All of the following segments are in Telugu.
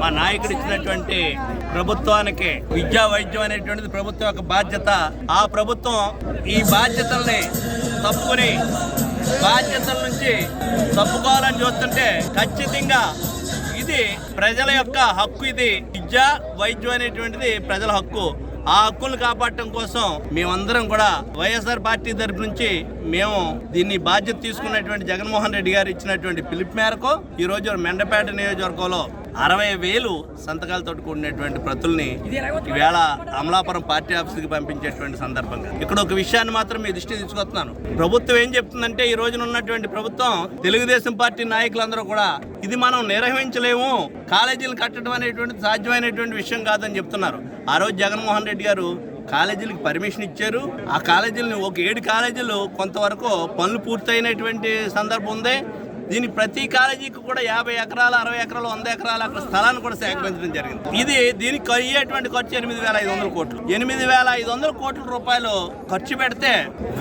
మా నాయకుడు ఇచ్చినటువంటి ప్రభుత్వానికి విద్యా వైద్యం అనేటువంటిది ప్రభుత్వం యొక్క బాధ్యత. ఆ ప్రభుత్వం ఈ బాధ్యతల్ని తప్పుకొని బాధ్యతల నుంచి తప్పుకోవాలని చూస్తుంటే ఖచ్చితంగా ఇది ప్రజల యొక్క హక్కు ఇది. విద్య వైద్యం అనేటువంటిది ప్రజల హక్కు. ఆ హక్కులను కాపాడటం కోసం మేమందరం కూడా వైఎస్ఆర్ పార్టీ తరపు నుంచి మేము దీన్ని బాధ్యత తీసుకున్నటువంటి జగన్మోహన్ రెడ్డి గారు ఇచ్చినటువంటి పిలుపు మేరకు ఈ రోజు మెండపేట నియోజకవర్గంలో అరవై వేలు సంతకాలతో కూడినటువంటి ప్రతుల్ని ఈవేళ అమలాపురం పార్టీ ఆఫీస్కి పంపించేటువంటి సందర్భంగా. ఇక్కడ ఒక విషయాన్ని మాత్రం మీ దృష్టి తీసుకొస్తున్నాను. ప్రభుత్వం ఏం చెప్తుందంటే ఈ రోజున ఉన్నటువంటి ప్రభుత్వం తెలుగుదేశం పార్టీ నాయకులందరూ కూడా ఇది మనం నిర్వహించలేము కాలేజీలు కట్టడం అనేటువంటి సాధ్యమైనటువంటి విషయం కాదని చెప్తున్నారు. ఆ రోజు జగన్మోహన్ రెడ్డి గారు కాలేజీలకు పర్మిషన్ ఇచ్చారు. ఆ కాలేజీలను ఒక ఏడు కాలేజీలు కొంతవరకు పనులు పూర్తయినటువంటి సందర్భం ఉంది. దీని ప్రతి కాలేజీకి కూడా యాభై ఎకరాలు అరవై ఎకరాలు వంద ఎకరాలు అక్కడ స్థలాన్ని కూడా సేకరించడం జరిగింది. ఇది దీనికి అయ్యేటువంటి ఖర్చు ఎనిమిది వేల ఐదు వందల కోట్లు. ఎనిమిది వేల ఐదు వందల కోట్ల రూపాయలు ఖర్చు పెడితే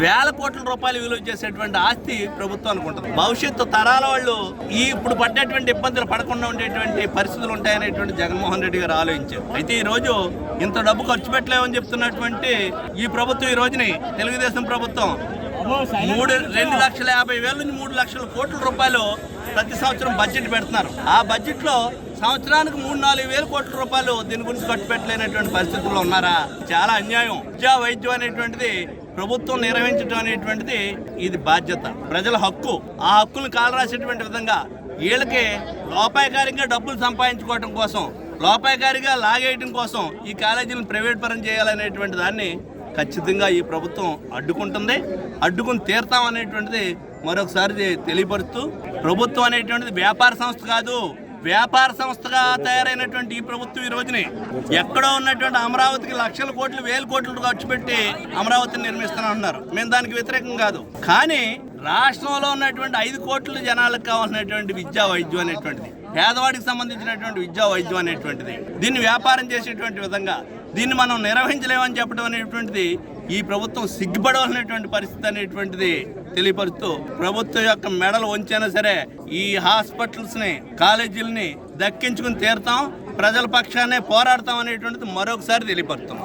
వేల కోట్ల రూపాయలు విలువ చేసేటువంటి ఆస్తి ప్రభుత్వానికి ఉంటుంది భవిష్యత్తు తరాల వాళ్ళు ఈ ఇప్పుడు పడ్డటువంటి ఇబ్బందులు పడకుండా ఉండేటువంటి పరిస్థితులు ఉంటాయనేటువంటి జగన్మోహన్ రెడ్డి గారు ఆలోచించారు. అయితే ఈ రోజు ఇంత డబ్బు ఖర్చు పెట్టలేమని చెప్తున్నటువంటి ఈ ప్రభుత్వం ఈ రోజుని తెలుగుదేశం ప్రభుత్వం మూడు రెండు లక్షల యాభై వేల నుంచి మూడు లక్షల కోట్ల రూపాయలు ప్రతి సంవత్సరం బడ్జెట్ పెడుతున్నారు. ఆ బడ్జెట్లో సంవత్సరానికి మూడు నాలుగు వేల కోట్ల రూపాయలు దీని గురించి ఖర్చు పెట్టలేనటువంటి పరిస్థితుల్లో ఉన్నారా? చాలా అన్యాయం. విద్యా వైద్యం అనేటువంటిది ప్రభుత్వం నిర్వహించడం అనేటువంటిది ఇది బాధ్యత. ప్రజల హక్కు. ఆ హక్కును కాలరాసేటువంటి విధంగా వీళ్ళకి లోపాయకారిగా డబ్బులు సంపాదించుకోవడం కోసం లోపాయకారిగా లాగేయడం కోసం ఈ కాలేజీలను ప్రైవేట్ పరం చేయాలనేటువంటి దాన్ని ఖచ్చితంగా ఈ ప్రభుత్వం అడ్డుకుంటుంది. అడ్డుకుని తీరుతాం అనేటువంటిది మరొకసారి తెలియపరుస్తూ ప్రభుత్వం అనేటువంటిది వ్యాపార సంస్థ కాదు. వ్యాపార సంస్థగా తయారైనటువంటి ఈ ప్రభుత్వం ఈ రోజుని ఎక్కడో ఉన్నటువంటి అమరావతికి లక్షల కోట్లు వేల కోట్లు ఖర్చు పెట్టి అమరావతిని నిర్మిస్తానంటున్నారు మేము దానికి వ్యతిరేకం కాదు. కానీ రాష్ట్రంలో ఉన్నటువంటి ఐదు కోట్ల జనాలకు కావాల్సినటువంటి విద్యా వైద్యం అనేటువంటిది పేదవాడికి సంబంధించినటువంటి విద్యా వైద్యం అనేటువంటిది దీన్ని వ్యాపారం చేసేటువంటి విధంగా దీన్ని మనం నిర్వహించలేమని చెప్పడం అనేటువంటిది ఈ ప్రభుత్వం సిగ్గుపడవలసినటువంటి పరిస్థితి అనేటువంటిది తెలియపరుస్తూ ప్రభుత్వం యొక్క మెడలు వంచైనా సరే ఈ హాస్పిటల్స్ని కాలేజీలని దక్కించుకుని తీరుతాం ప్రజల పక్షానే పోరాడతాం అనేటువంటిది మరొకసారి తెలియపరుస్తాం.